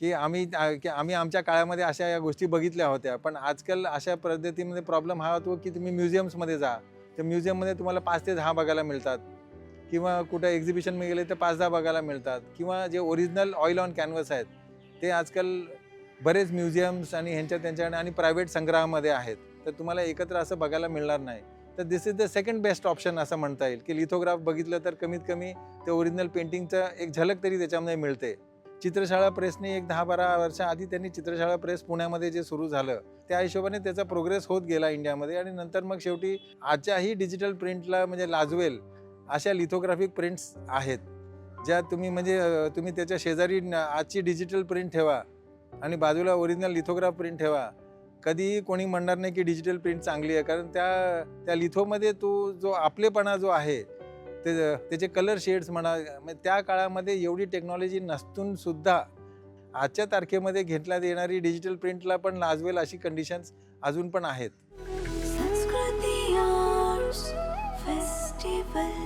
की आम्ही की आम्ही आमच्या काळामध्ये अशा या गोष्टी बघितल्या होत्या. पण आजकाल अशा पद्धतीमध्ये प्रॉब्लेम हा होतो की तुम्ही म्युझियम्समध्ये जा. तर म्युझियममध्ये तुम्हाला पाच ते दहा बघायला मिळतात. किंवा कुठं एक्झिबिशनमध्ये गेले तर पाच दहा बघायला मिळतात. किंवा जे ओरिजिनल ऑइल ऑन कॅनव्हस आहेत ते आजकाल बरेच म्युझियम्स आणि ह्यांच्या त्यांच्याकडे आणि प्रायव्हेट संग्रहामध्ये आहेत. तर तुम्हाला एकत्र असं बघायला मिळणार नाही. तर this is the second best option असं म्हणता येईल. की लिथोग्राफ बघितलं तर कमीत कमी ते ओरिजिनल पेंटिंगचं एक झलक तरी त्याच्यामध्ये मिळते. चित्रशाळा प्रेसने एक दहा बारा वर्षाआधी त्यांनी चित्रशाळा प्रेस पुण्यामध्ये जे सुरू झालं त्या हिशोबाने त्याचा प्रोग्रेस होत गेला इंडियामध्ये आणि नंतर मग शेवटी आजच्याही डिजिटल प्रिंटला म्हणजे लाजवेल अशा लिथोग्राफिक प्रिंट्स आहेत ज्या तुम्ही म्हणजे तुम्ही त्याच्या शेजारी आजची डिजिटल प्रिंट ठेवा आणि बाजूला ओरिजिनल लिथोग्राफ प्रिंट ठेवा. कधीही कोणी म्हणणार नाही की डिजिटल प्रिंट चांगली आहे कारण त्या त्या लिथोमध्ये तो जो आपलेपणा जो आहे ते त्याचे कलर शेड्स म्हणा म्हणजे त्या काळामध्ये एवढी टेक्नॉलॉजी नसतून सुद्धा आजच्या तारखेमध्ये घेतल्यात येणारी डिजिटल प्रिंटला पण लाजवेल अशी कंडिशन्स अजून पण आहेत. संस्कृती फेस्टिवल